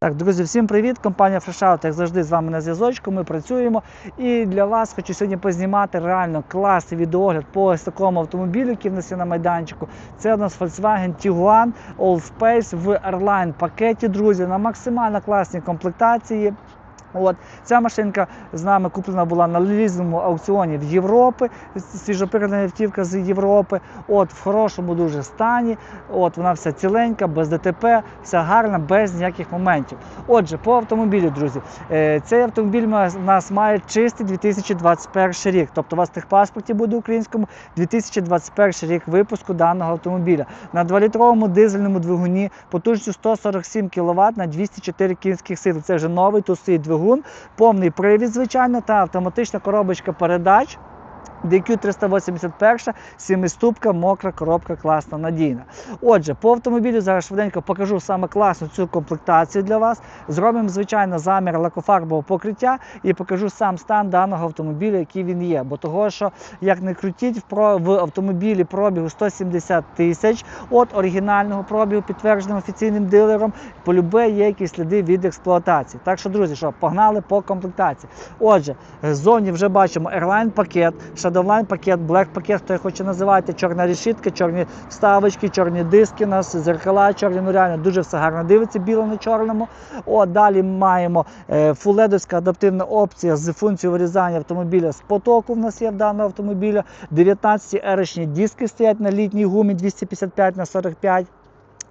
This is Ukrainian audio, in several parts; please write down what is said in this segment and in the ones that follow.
Так, друзі, всім привіт! Компанія FreshOut, як завжди, з вами на зв'язочку. Ми працюємо. І для вас хочу сьогодні познімати реально класний відеогляд по ось такому автомобілю, який в нас є на майданчику. Це у нас Volkswagen Tiguan All Space в Airline пакеті, друзі, на максимально класній комплектації. От ця машинка з нами куплена була на лізиному аукціоні в Європи. Свіжопередана автівка з Європи. От в хорошому дуже стані. От вона вся ціленька, без ДТП, вся гарна, без ніяких моментів. Отже, по автомобілю, друзі, е, цей автомобіль у нас має чистий 2021 рік. Тобто у вас в техпаспорті буде українському 2021 рік випуску даного автомобіля. На 2-літровому дизельному двигуні потужністю 147 кВт на 204 кінських сил. Це вже новий тут стоїть двигун, повний привід, звичайно, та автоматична коробочка передач. DQ 381, сімиступка, мокра коробка, класна, надійна. Отже, по автомобілю зараз швиденько покажу саме класну цю комплектацію для вас. Зробимо, звичайно, замір лакофарбового покриття і покажу сам стан даного автомобіля, який він є. Бо того, що як не крутіть, в, автомобілі пробігу 170 тисяч от оригінального пробігу, підтвердженим офіційним дилером, полюбе є якісь сліди від експлуатації. Так що, друзі, що погнали по комплектації. Отже, ззовні вже бачимо Airline пакет, Shadowline пакет, Black пакет, хто його хоче називати, чорна решітка, чорні вставочки, чорні диски, у нас зеркала чорні, ну реально дуже все гарно дивиться, біло на чорному. О, далі маємо е, фуледовська адаптивна опція з функцією вирізання автомобіля з потоку. В нас є в даного автомобіля. 19 ерочні диски стоять на літній гумі 255 на 45.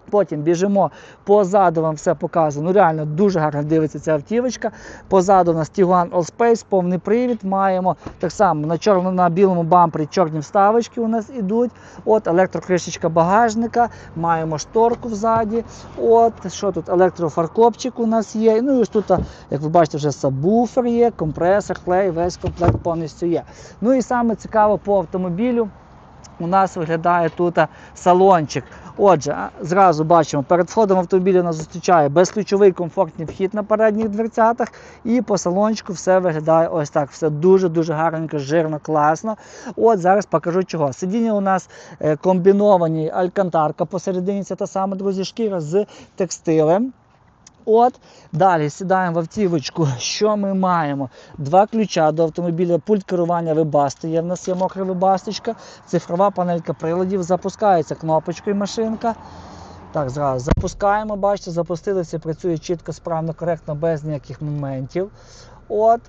Потім біжимо позаду, вам все показую. Ну реально дуже гарно дивиться ця автівочка. Позаду у нас Tiguan All Space, повний привід. Маємо так само на чорному на білому бампері чорні вставочки у нас ідуть. От електрокришечка багажника, маємо шторку взаді. От що тут? Електрофаркопчик у нас є. Ну і ось тут, як ви бачите, вже сабвуфер є, компресор, клей, весь комплект повністю є. Ну і саме цікаво по автомобілю. У нас виглядає тут салончик. Отже, зразу бачимо, перед входом автомобіля нас зустрічає безключовий комфортний вхід на передніх дверцятах. І по салончику все виглядає ось так. Все дуже-дуже гарненько, жирно, класно. От зараз покажу чого. Сидіння у нас е, комбіновані алькантарка посередині, це та сама, друзі, шкіра з текстилем. От, далі сідаємо в автівочку. Що ми маємо? Два ключа до автомобіля, пульт керування вибасти. Є в нас є мокра вебасточка, цифрова панелька приладів, запускається кнопочкою машинка. Так, зразу запускаємо, бачите, запустилися, працює чітко, справно, коректно, без ніяких моментів. От.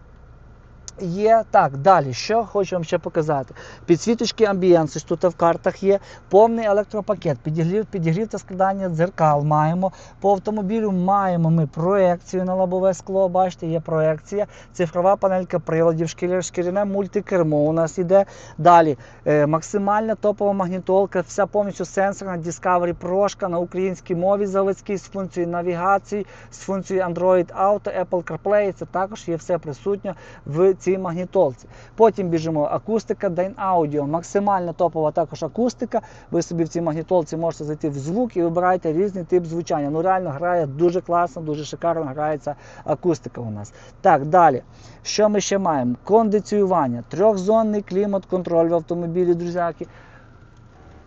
Є так, далі, що хочу вам ще показати. Підсвіточки амбієнс, ось тут в картах є, повний електропакет, підігрів, підігрів та складання дзеркал маємо. По автомобілю маємо ми проекцію на лобове скло. Бачите, є проекція, цифрова панелька приладів, шкіря- шкіряне мультикермо у нас іде. Далі е, максимальна топова магнітолка, вся повністю сенсорна Discovery прошка на українській мові заводській з функцією навігації, з функцією Android Auto, Apple CarPlay. Це також є все присутньо в цій магнітолці. Потім біжимо акустика, Dyn Audio, максимально топова також акустика. Ви собі в цій магнітолці можете зайти в звук і вибираєте різний тип звучання. Ну реально грає дуже класно, дуже шикарно грається акустика у нас. Так, далі. Що ми ще маємо? Кондиціювання, трьохзонний клімат-контроль в автомобілі, друзяки.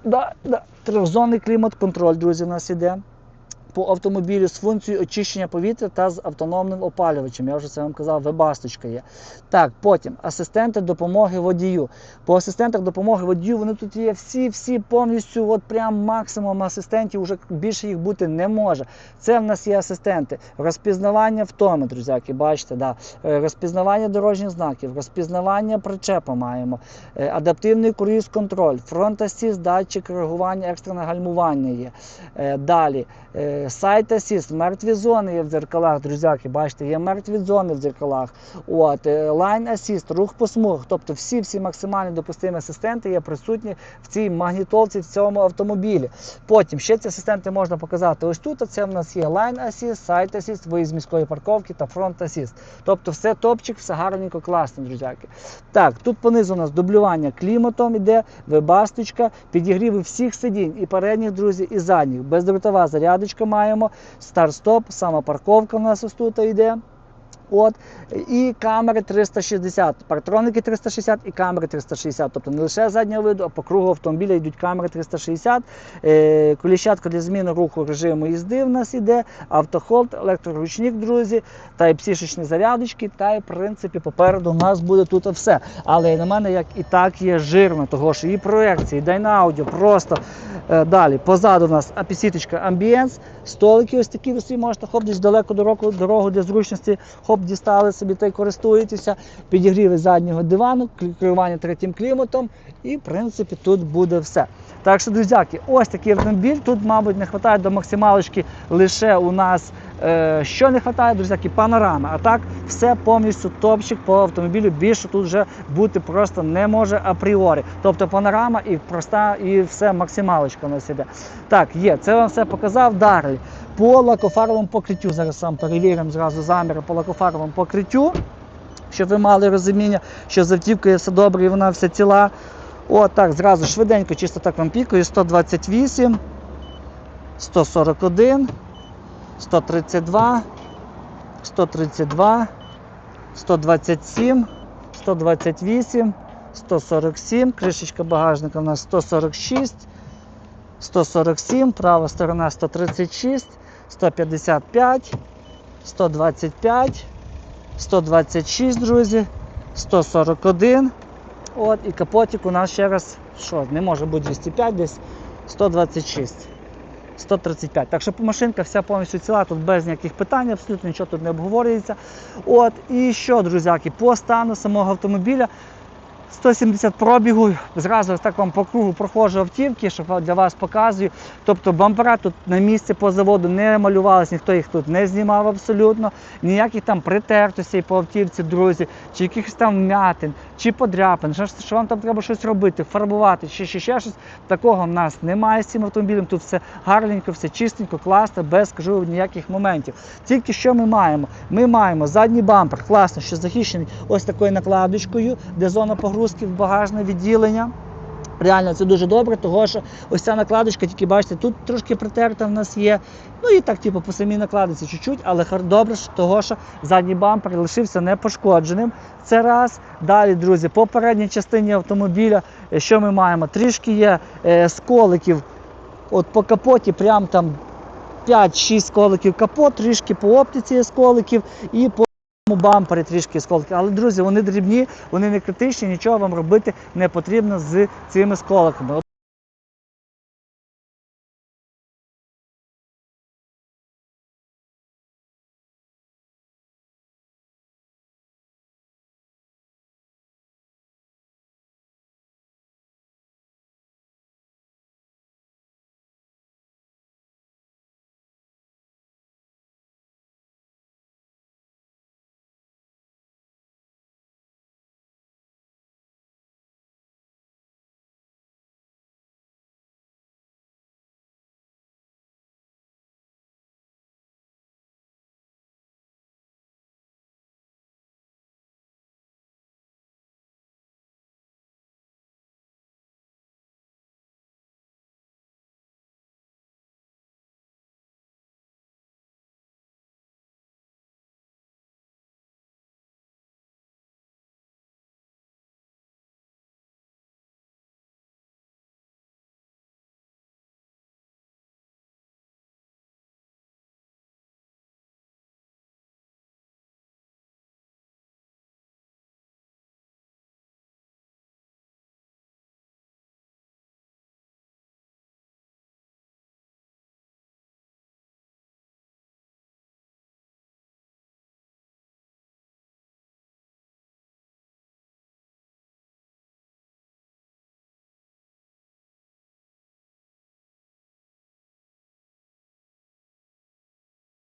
Да, да. Трьохзонний клімат-контроль, друзі, у нас іде. По автомобілю з функцією очищення повітря та з автономним опалювачем. Я вже це вам казав, вебасточка є. Так, потім асистенти допомоги водію. По асистентах допомоги водію вони тут є всі-всі повністю, от прям максимум асистентів, вже більше їх бути не може. Це в нас є асистенти. Розпізнавання втоми, друзяки, бачите, да. Е, розпізнавання дорожніх знаків, розпізнавання причепа маємо, е, адаптивний круїз-контроль, фронт-асіст, датчик реагування, екстрене гальмування є. Е, Далі. Е, Сайт Assist, мертві зони є в дзеркалах, друзяки, бачите, є мертві зони в дзеркалах. От, е, Line Assist, рух по смугах. Тобто всі всі максимально допустимі асистенти є присутні в цій магнітолці, в цьому автомобілі. Потім ще ці асистенти можна показати. Ось тут це в нас є Line Assist, Side Assist, виїзд з міської парковки та Front Assist. Тобто все топчик, все гарненько, класно, друзяки. Так, тут понизу у нас дублювання кліматом іде, вебасточка, підігріви всіх сидінь, і передніх, друзі, і задніх. Бездротова зарядочка маємо, старт-стоп, сама парковка у нас тут йде. От, і камери 360, партроники 360 і камери 360. Тобто не лише заднього виду, а по кругу автомобіля йдуть камери 360. Е, коліщатка для зміни руху режиму їзди в нас іде, автохолд, електроручник, друзі, та й псішечні зарядочки, та й в принципі попереду у нас буде тут все. Але на мене як і так є жирно, того що і проекції, і дайнаудіо, просто е, далі. Позаду у нас апісіточка амбієнс, столики ось такі ви можете хоп десь далеко дорогу, дорогу для зручності, хоп, дістали собі та й користуєтеся, підігріви заднього дивану, керування третім кліматом, і в принципі тут буде все. Так що, друзяки, ось такий автомобіль. Тут, мабуть, не вистачає до максималочки лише у нас. Е, що не вистачає, друзяки, панорами. А так, все повністю топчик по автомобілю. Більше тут вже бути просто не може апріорі. Тобто панорама і проста, і все максималочка у нас іде. Так, є, це вам все показав. Далі. По лакофаровому покриттю. Зараз сам перевіримо зразу заміри по лакофаровому покриттю, щоб ви мали розуміння, що з автівкою все добре і вона вся ціла. О, так, зразу швиденько, чисто так вам пікаю. 128, 141, 132, 132, 127, 128, 147, кришечка багажника у нас 146, 147, права сторона 136, 155, 125, 126, друзі, 141. От, і капотик у нас ще раз, що, не може бути 205, десь 126. 135. Так що машинка вся повністю ціла, тут без ніяких питань, абсолютно нічого тут не обговорюється. От, і що, друзяки, по стану самого автомобіля 170 пробігу, зразу так вам по кругу проходжу автівки, щоб для вас показую. Тобто бампера тут на місці по заводу не малювались, ніхто їх тут не знімав абсолютно. Ніяких там притертостей по автівці, друзі, чи якихось там вмятин, чи подряпин, що, що вам там треба щось робити, фарбувати, чи ще, ще щось. Такого в нас немає з цим автомобілем. Тут все гарненько, все чистенько, класно, без скажу ніяких моментів. Тільки що ми маємо? Ми маємо задній бампер, класно, що захищений ось такою накладочкою, де зона погрузки в багажне відділення. Реально це дуже добре, тому що ось ця накладочка, тільки бачите, тут трошки притерта в нас є. Ну і так, типу, по самій накладці чуть-чуть, але добре, того, що задній бампер лишився непошкодженим. Це раз. Далі, друзі, по передній частині автомобіля, е, що ми маємо? Трішки є е, сколиків. От по капоті, прям там 5-6 сколиків капот, трішки по оптиці є сколиків і по бампері трішки сколки, Але, друзі, вони дрібні, вони не критичні, нічого вам робити не потрібно з цими сколиками.